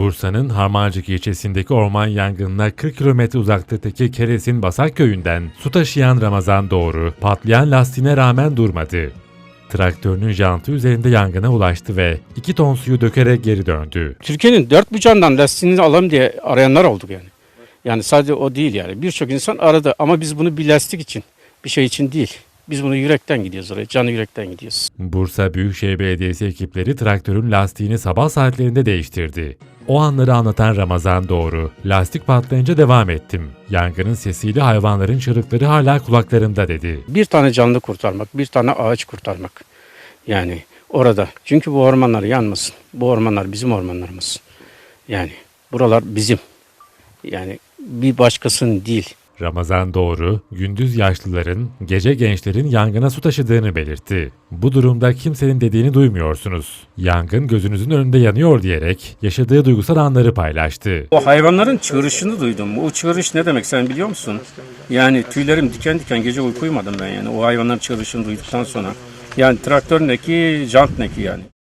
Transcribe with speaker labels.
Speaker 1: Bursa'nın Harmancık ilçesindeki orman yangınına 40 kilometre uzaklıktaki Keres'in Basak köyünden su taşıyan Ramazan Doğru patlayan lastiğine rağmen durmadı. Traktörünün jantı üzerinde yangına ulaştı ve 2 ton suyu dökerek geri döndü.
Speaker 2: Türkiye'nin dört bucağından lastiğini alalım diye arayanlar olduk yani. Yani sadece o değil yani. Birçok insan aradı ama biz bunu bir lastik için, bir şey için değil. Biz bunu yürekten gidiyoruz oraya, canı yürekten gidiyoruz.
Speaker 1: Bursa Büyükşehir Belediyesi ekipleri traktörün lastiğini sabah saatlerinde değiştirdi. O anları anlatan Ramazan Doğru, lastik patlayınca devam ettim. Yangının sesiyle hayvanların çığlıkları hala kulaklarımda dedi.
Speaker 2: Bir tane canlı kurtarmak, bir tane ağaç kurtarmak. Yani orada. Çünkü bu ormanlar yanmasın. Bu ormanlar bizim ormanlarımız. Yani buralar bizim. Yani bir başkasının değil.
Speaker 1: Ramazan Doğru, gündüz yaşlıların, gece gençlerin yangına su taşıdığını belirtti. Bu durumda kimsenin dediğini duymuyorsunuz. Yangın gözünüzün önünde yanıyor diyerek yaşadığı duygusal anları paylaştı.
Speaker 2: O hayvanların çığırışını duydum. O çığırış ne demek sen biliyor musun? Yani tüylerim diken diken gece uyku uyumadım ben yani. O hayvanların çığırışını duyduktan sonra. Yani traktör neki, jant neki yani.